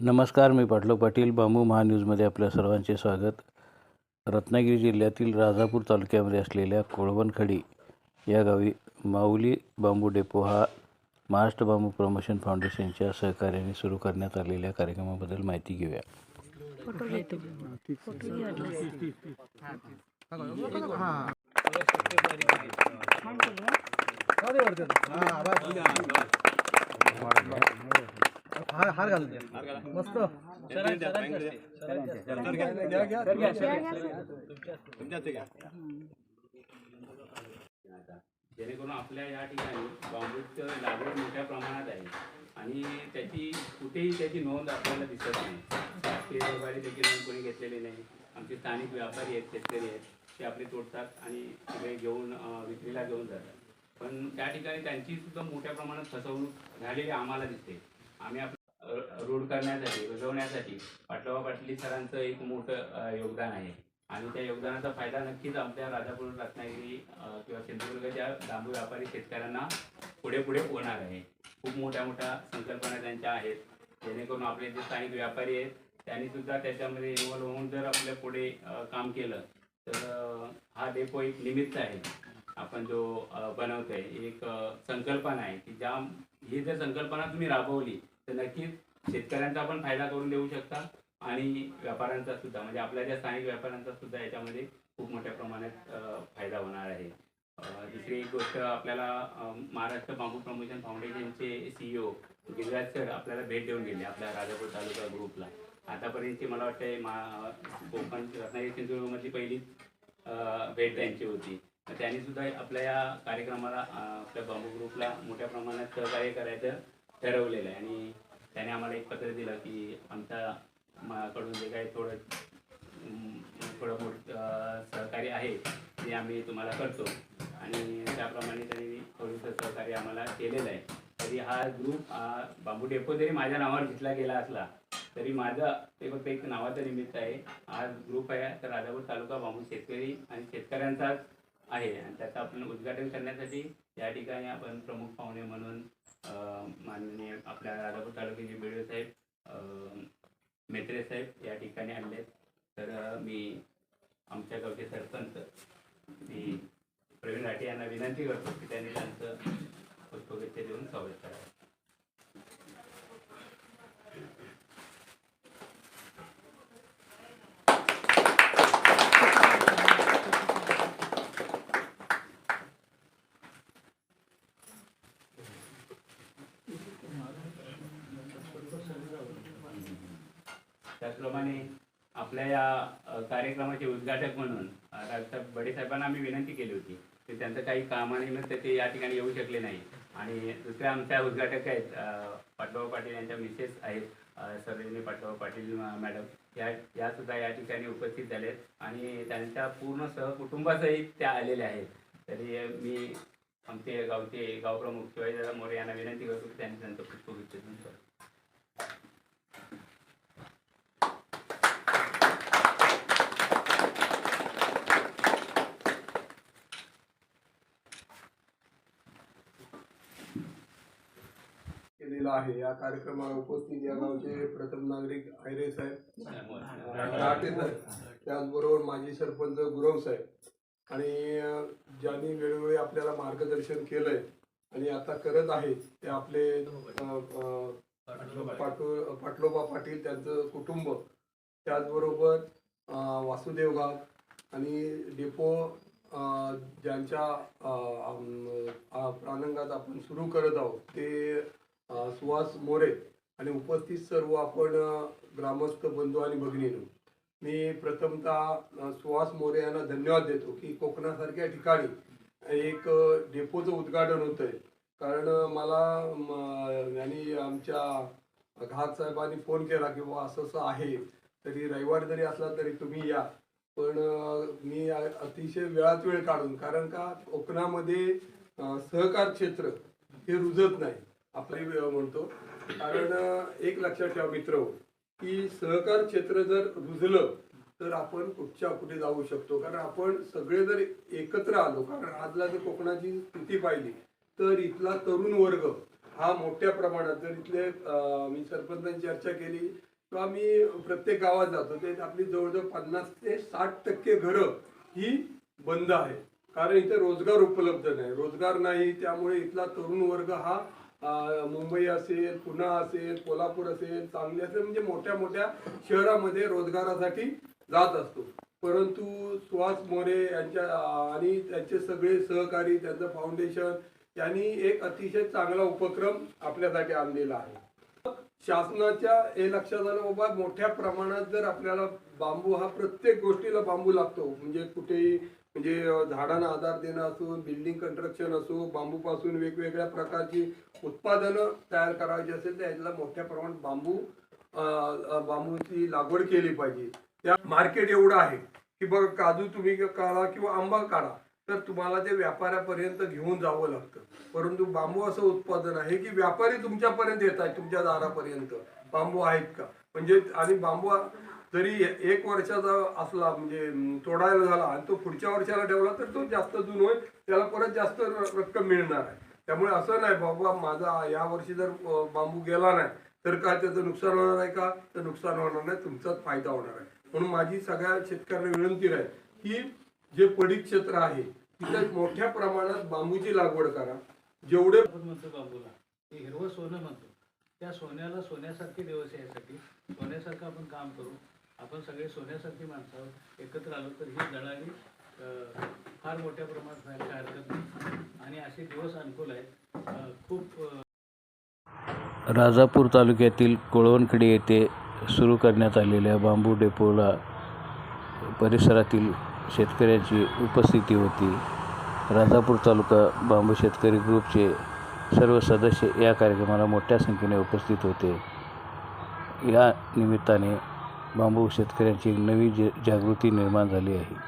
नमस्कार मी पाटलो पाटील बांबू महान्यूजमध्ये आपल्या सर्वांचे स्वागत. रत्नागिरी जिल्ह्यातील राजापूर तालुक्यामध्ये असलेल्या कोळवणखडी या गावी माऊली बांबू डेपो हा महाराष्ट्र बांबू प्रमोशन फाउंडेशनच्या सहकार्याने सुरू करण्यात आलेल्या कार्यक्रमाबद्दल माहिती घेऊया. हार हार घाल. मस्त. जेणेकरून आपल्या या ठिकाणी बांबूचं लागवड मोठ्या प्रमाणात आहे आणि त्याची कुठेही त्याची नोंद आपल्याला दिसत नाही. व्यापारी देखील नोंद कोणी घेतलेली नाही. आमचे स्थानिक व्यापारी आहेत शेतकरी आहेत. ते आपले तोडतात आणि तिकडे घेऊन विक्रीला घेऊन जातात. पण त्या ठिकाणी त्यांची सुद्धा मोठ्या प्रमाणात फसवणूक झालेली आम्हाला दिसते. आम्ही रूढ करण्यासाठी रुजवण्यासाठी पाटलावा पाटली सरांचं एक मोठं योगदान आहे. आणि त्या योगदानाचा फायदा नक्कीच आपल्या राजापूर रत्नागिरी किंवा सिंधुदुर्गच्या बांबू व्यापारी शेतकऱ्यांना पुढे पुढे होणार आहे. खूप मोठ्या मोठ्या संकल्पना त्यांच्या आहेत. जेणेकरून आपले जे स्थानिक व्यापारी आहेत त्यांनी सुद्धा त्याच्यामध्ये इन्व्हॉल्व होऊन जर आपल्या पुढे काम केलं तर हा डेपो एक निमित्त आहे. आपण जो बनवतोय एक संकल्पना आहे की ज्या ही जर संकल्पना तुम्ही राबवली तर नक्कीच शेतकऱ्यांचा पण फायदा करून देऊ शकता आणि व्यापाऱ्यांचा सुद्धा. म्हणजे आपल्या ज्या स्थानिक व्यापाऱ्यांचा सुद्धा याच्यामध्ये खूप मोठ्या प्रमाणात फायदा होणार आहे. दुसरी एक गोष्ट आपल्याला महाराष्ट्र बांबू प्रमोशन फाउंडेशनचे सीईओ गिरिराज सर आपल्याला भेट देऊन गेले आपल्या राजापूर तालुका ग्रुपला. आतापर्यंतची मला वाटते मा कोकण रत्नागिरी सिंधुदुर्गमधली पहिलीच भेट त्यांची होती. तर त्यांनी सुद्धा आपल्या या कार्यक्रमाला आपल्या बांबू ग्रुपला मोठ्या प्रमाणात सहकार्य करायचं ठरवलेलं आहे. आणि त्याने आम्हाला एक पत्र दिलं की आमच्या माकडून जे काही थोडं थोडं मोठं सहकार्य आहे ते आम्ही तुम्हाला करतो. आणि त्याप्रमाणे त्यांनी थोडंसं सहकार्य आम्हाला केलेलं आहे. तरी हा ग्रुप हा बांबू डेपो जरी माझ्या नावावर घेतला गेला असला तरी माझं ते फक्त एक नावाचं निमित्त आहे. हा ग्रुप आहे तर राजापूर तालुका बांबू शेतकरी आणि शेतकऱ्यांचाच आहे. आणि त्याचं आपण उद्घाटन करण्यासाठी या ठिकाणी आपण प्रमुख पाहुणे म्हणून माननीय आपल्या राजापूर तालुक्याचे बी साहेब अं, मेत्रे साहेब या ठिकाणी आणले तर मी आमच्या गावचे सरपंच मी प्रवीण राठे यांना विनंती करतो की त्यांनी त्यांचं पुष्पगुच्छ देऊन स्वागत करावं त्याचप्रमाणे आपल्या या कार्यक्रमाचे उद्घाटक म्हणून अ, राजसाहेब बडे साहेबांना आम्ही विनंती केली होती की त्यांचं काही कामानिमित्त ते या ठिकाणी येऊ शकले नाही. आणि दुसऱ्या आमच्या उद्घाटक आहेत अ, पाटोबा पाटील यांच्या मिसेस आहेत अ, सरोजिनी पाटोबा पाटील मॅडम या या सुद्धा या ठिकाणी उपस्थित झालेत. आणि त्यांच्या पूर्ण सहकुटुंबासहित त्या आलेल्या आहेत. तरी मी आमचे गावचे गावप्रमुख शिवाजीदादा मोरे यांना विनंती करतो की त्यांनी त्यांचं पुष्पगुच्छ देऊन आहे. या कार्यक्रमाला उपस्थित या गावचे प्रथम नागरिक आयरे साहेब. त्याचबरोबर माजी सरपंच गुरव साहेब. आणि ज्यांनी वेळोवेळी आपल्याला मार्गदर्शन केलंय आणि आता करत आहेत ते आपले पाटो पाटलोबा पाटील त्यांचं कुटुंब. त्याचबरोबर वासुदेव गाव आणि डेपो ज्यांच्या अं, प्राणंगात आपण सुरू करत आहोत. ते सुहास मोरे आणि उपस्थित सर्व आपण ग्रामस्थ बंधू आणि भगिनीनो मी प्रथमतः सुहास मोरे यांना धन्यवाद देतो की कोकणासारख्या ठिकाणी एक डेपोचं उद्घाटन होत आहे कारण मला यांनी आमच्या घात साहेबांनी फोन केला की बुवा असं असं आहे तरी रविवार जरी असला तरी तुम्ही या. पण मी अतिशय वेळात वेळ काढून कारण का कोकणामध्ये सहकार क्षेत्र हे रुजत नाही. आपलाही वेळ म्हणतो. कारण एक लक्षात ठेवा मित्र की सहकार क्षेत्र जर रुजलं तर आपण कुठच्या कुठे जाऊ शकतो? कारण आपण सगळे जर एकत्र आलो कारण आजला जर कोकणाची स्थिती पाहिली तर इथला तरुण वर्ग हा मोठ्या प्रमाणात जर इथले मी सरपंचांची चर्चा केली किंवा मी प्रत्येक गावात जातो ते आपली जवळजवळ पन्नास ते साठ टक्के घरं ही बंद आहे कारण इथे रोजगार उपलब्ध नाही. रोजगार नाही त्यामुळे इथला तरुण वर्ग हा मुंबई असेल पुणा असेल कोल्हापूर असेल सांगली असेल म्हणजे मोठ्या मोठ्या शहरामध्ये रोजगारासाठी जात असतो. परंतु सुहास मोरे यांच्या आणि त्यांचे सगळे सहकारी त्यांचं फाउंडेशन यांनी एक अतिशय चांगला उपक्रम आपल्यासाठी आणलेला आहे. शासनाच्या हे लक्षात आलं बाबा मोठ्या प्रमाणात जर आपल्याला बांबू हा प्रत्येक गोष्टीला बांबू लागतो. म्हणजे कुठेही म्हणजे झाडांना आधार देणं असो बिल्डिंग कन्स्ट्रक्शन असो बांबूपासून वेगवेगळ्या प्रकारची उत्पादनं तयार करायची असेल तर याला मोठ्या प्रमाणात बांबू बांबूची लागवड केली पाहिजे. त्या मार्केट एवढं आहे की बघ काजू तुम्ही काढा किंवा आंबा काढा तर तुम्हाला ते व्यापाऱ्यापर्यंत घेऊन जावं लागतं. परंतु बांबू असं उत्पादन आहे की व्यापारी तुमच्यापर्यंत येत आहेत तुमच्या दारापर्यंत. बांबू आहेत का? म्हणजे आणि बांबू तरी एक वर्षाचा असला म्हणजे तोडायला झाला आणि तो पुढच्या वर्षाला ठेवला तर तो जास्त जुन होईल त्याला परत जास्त रक्कम मिळणार आहे. त्यामुळे असं नाही बाबा माझा या वर्षी जर बांबू गेला नाही तर काय त्याचं नुकसान होणार आहे का? तर नुकसान होणार नाही तुमचाच फायदा होणार आहे. म्हणून माझी सगळ्या शेतकऱ्यांना विनंती राहील की जे पडीक क्षेत्र आहे तिथे मोठ्या प्रमाणात बांबूची लागवड करा. जेवढे म्हणतो बांबूला हिरवं सोनं म्हणतो. त्या सोन्याला सोन्यासारखे दिवस यासाठी सोन्यासारखं आपण काम करू. आपण सगळे सोन्यासारखी माणसं आहोत. एकत्र आलो तर ही दळाली फार मोठ्या प्रमाणात व्हायला काय हरकत नाही. आणि असे दिवस अनुकूल आहेत. खूप राजापूर तालुक्यातील कोळवणखडी येथे सुरू करण्यात आलेल्या बांबू डेपोला परिसरातील शेतकऱ्यांची उपस्थिती होती. राजापूर तालुका बांबू शेतकरी ग्रुपचे सर्व सदस्य या कार्यक्रमाला मोठ्या संख्येने उपस्थित होते. या निमित्ताने बांबू शेतकऱ्यांची एक नवी ज जागृती निर्माण झाली आहे.